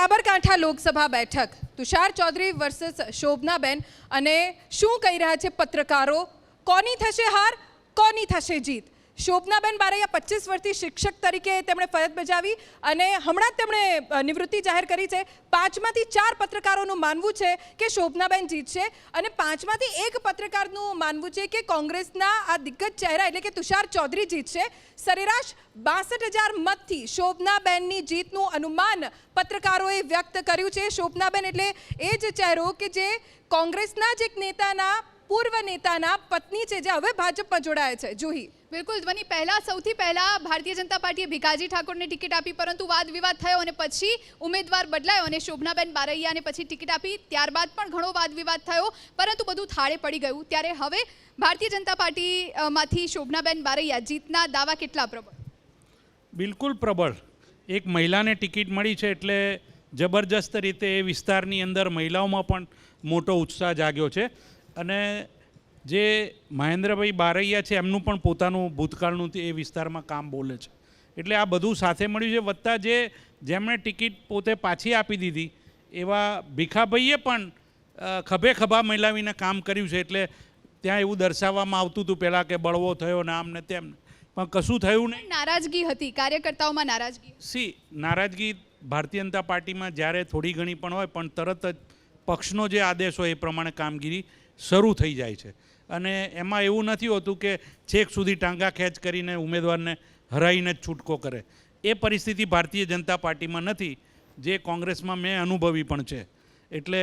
સાબરકાંઠા લોકસભા બેઠક. તુષાર ચૌધરી વર્સસ શોભનાબેન અને શું કહી રહ્યા છે પત્રકારો? કોની થશે હાર? કોની થશે જીત? શોભનાબેન બારૈયા પચીસ વર્ષથી શિક્ષક તરીકે તેમણે ફરજ બજાવી અને હમણાં તેમણે નિવૃત્તિ જાહેર કરી છે. પાંચમાંથી ચાર પત્રકારોનું માનવું છે કે શોભનાબેન જીતશે અને પાંચમાંથી એક પત્રકારનું માનવું છે કે કોંગ્રેસના આ દિગ્ગજ ચહેરા એટલે કે તુષાર ચૌધરી જીતશે સરેરાશ બાસઠ હજાર મતથી શોભનાબેનની જીતનું અનુમાન પત્રકારોએ વ્યક્ત કર્યું છે. શોભનાબેન એટલે એ જ ચહેરો કે જે કોંગ્રેસના જ એક નેતાના પૂર્વ નેતાના પત્ની છે જે હવે ભાજપમાં જોડાયા છે. જુહી. બિલકુલ ધ્વની પહેલા સૌથી પહેલા ભારતીય જનતા પાર્ટીએ ભીખાજી ઠાકોરને ટિકિટ આપી પરંતુ વાદ વિવાદ થયો અને પછી ઉમેદવાર બદલાયો અને શોભનાબેન બારૈયાને પછી ટિકિટ આપી. ત્યારબાદ પણ ઘણો વાદ વિવાદ થયો પરંતુ બધું થાળે પડી ગયું. ત્યારે હવે ભારતીય જનતા પાર્ટીમાંથી શોભનાબેન બારૈયા જીતના દાવા કેટલા પ્રબળ? બિલકુલ પ્રબળ. એક મહિલાને ટિકિટ મળી છે એટલે જબરજસ્ત રીતે એ વિસ્તારની અંદર મહિલાઓમાં પણ મોટો ઉત્સાહ જાગ્યો છે. અને જે મહેન્દ્રભાઈ બારૈયા છે એમનું પણ પોતાનું ભૂતકાળનું તે એ વિસ્તારમાં કામ બોલે છે. એટલે આ બધું સાથે મળ્યું છે વત્તા જે જેમણે ટિકિટ પોતે પાછી આપી દીધી એવા ભીખાભાઈએ પણ ખભે ખભા મિલાવીને કામ કર્યું છે એટલે ત્યાં એવું દર્શાવવામાં આવતું હતું પહેલાં કે બળવો થયો ને આમ ને તેમ પણ કશું થયું નહીં. નારાજગી હતી કાર્યકર્તાઓમાં નારાજગી. સી નારાજગી ભારતીય જનતા પાર્ટીમાં જ્યારે થોડી ઘણી પણ હોય પણ તરત જ પક્ષનો જે આદેશ હોય એ પ્રમાણે કામગીરી શરૂ થઈ જાય છે. અને એમાં એવું નથી હોતું કે છેક સુધી ટાંગા ખેંચ કરીને ઉમેદવારને હરાઈને જ છૂટકો કરે. એ પરિસ્થિતિ ભારતીય જનતા પાર્ટીમાં નથી, જે કોંગ્રેસમાં મેં અનુભવી પણ છે. એટલે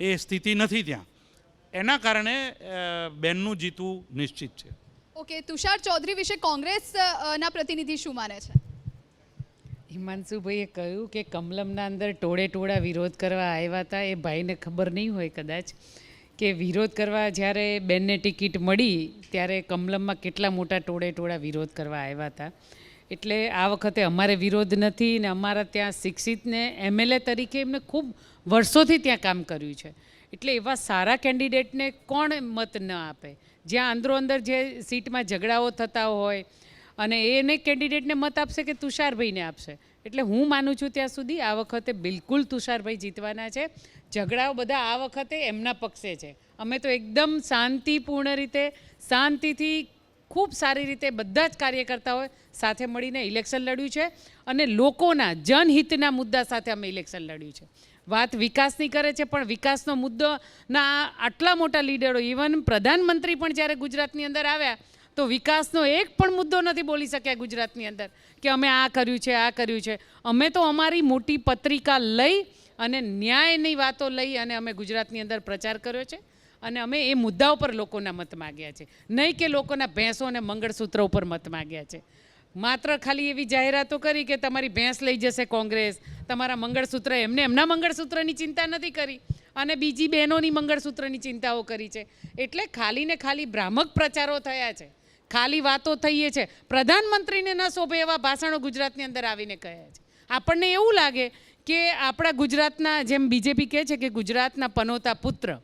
એ સ્થિતિ નથી ત્યાં. એના કારણે બેનનું જીતવું નિશ્ચિત છે. ઓકે, તુષાર ચૌધરી વિશે કોંગ્રેસના પ્રતિનિધિ શું માને છે? હિમાંશુભાઈએ કહ્યું કે કમલમના અંદર ટોળે ટોળા વિરોધ કરવા આવ્યા હતા, એ ભાઈને ખબર નહીં હોય કદાચ, કે વિરોધ કરવા જ્યારે બેનને ટિકિટ મળી, ત્યારે કમલમમાં કેટલા મોટા ટોળે ટોળા વિરોધ કરવા આવ્યા હતા. એટલે આ વખતે અમારે વિરોધ નથી ને અમારા ત્યાં શિક્ષિતને એમએલએ તરીકે એમને ખૂબ વર્ષોથી ત્યાં કામ કર્યું છે. એટલે એવા સારા કેન્ડિડેટને કોણ મત ન આપે? જ્યાં અંદરો અંદર જે સીટમાં ઝઘડાઓ થતા હોય અને એને કેન્ડિડેટને મત આપશે કે તુષારભાઈને આપશે. એટલે હું માનું છું ત્યાં સુધી આ વખતે બિલકુલ તુષારભાઈ જીતવાના છે. ઝઘડાઓ બધા આ વખતે એમના પક્ષે છે. અમે તો એકદમ શાંતિપૂર્ણ રીતે, શાંતિથી ખૂબ સારી રીતે બધા જ કાર્યકર્તાઓએ સાથે મળીને ઇલેક્શન લડ્યું છે અને લોકોના જનહિતના મુદ્દા સાથે અમે ઇલેક્શન લડ્યું છે. વાત વિકાસની કરે છે, પણ વિકાસનો મુદ્દો ના આટલા મોટા લીડરો ઇવન પ્રધાનમંત્રી પણ જ્યારે ગુજરાતની અંદર આવ્યા તો વિકાસનો એક પણ મુદ્દો નથી બોલી શક્યા ગુજરાતની અંદર કે અમે આ કર્યું છે, આ કર્યું છે. અમે તો અમારી મોટી પત્રિકા લઈ અને ન્યાયની વાતો લઈ અને અમે ગુજરાતની અંદર પ્રચાર કર્યો છે અને અમે એ મુદ્દા ઉપર લોકોના મત માગ્યા છે. નહીં કે લોકોના ભેંસો અને મંગળસૂત્ર ઉપર મત માગ્યા છે. માત્ર ખાલી એવી જાહેરાતો કરી કે તમારી ભેંસ લઈ જશે કોંગ્રેસ, તમારા મંગળસૂત્ર, એમને એમના મંગળસૂત્રની ચિંતા નથી કરી અને બીજી બહેનોની મંગળસૂત્રની ચિંતાઓ કરી છે. એટલે ખાલી ને ખાલી ભ્રામક પ્રચારો થયા છે. ખાલી વાતો થઈએ છે. પ્રધાનમંત્રીને ન શોભે એવા ભાષણો ગુજરાતની અંદર આવીને કહે છે. આપણને એવું લાગે કે આપણા ગુજરાતના જેમ બીજેપી કહે છે કે ગુજરાતના પનોતા પુત્ર.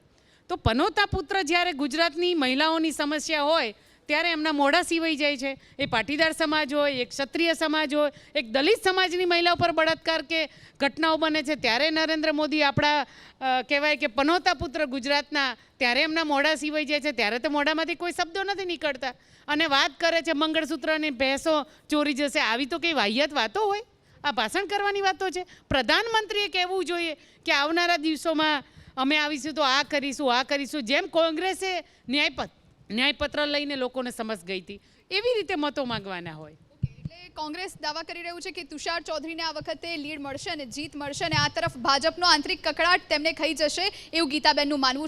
તો પનોતા પુત્ર જ્યારે ગુજરાતની મહિલાઓની સમસ્યા હોય ત્યારે એમના મોઢા સીવાઈ જાય છે. એ પાટીદાર સમાજ હોય, એક ક્ષત્રિય સમાજ હોય, એક દલિત સમાજની મહિલા ઉપર બળાત્કાર કે ઘટનાઓ બને છે, ત્યારે નરેન્દ્ર મોદી આપણા કહેવાય કે પનોતા પુત્ર ગુજરાતના ત્યારે એમના મોઢા સીવાઈ જાય છે. ત્યારે તો મોઢામાંથી કોઈ શબ્દો નથી નીકળતા. અને વાત કરે છે, મંગળસૂત્રની ભેંસો ચોરી જશે, આવી તો કંઈ વાહિયાત વાતો હોય? આ ભાષણ કરવાની વાતો છે. પ્રધાનમંત્રીએ કહેવું જોઈએ કે આવનારા દિવસોમાં અમે આવીશું તો આ કરીશું આ કરીશું. જેમ કોંગ્રેસે ન્યાયપત્ર ન્યાયપત્ર લઈને લોકોને સમજ ગઈ હતી. એવી રીતે મતો માંગવાના હોય. કોંગ્રેસ દાવા કરી રહ્યું છે કે તુષાર ચૌધરીને આ વખતે લીડ મળશે અને જીત મળશે અને આ તરફ ભાજપનો આંતરિક કકડાટ તેમને ખાઈ જશે એવું ગીતાબેનનું માનવું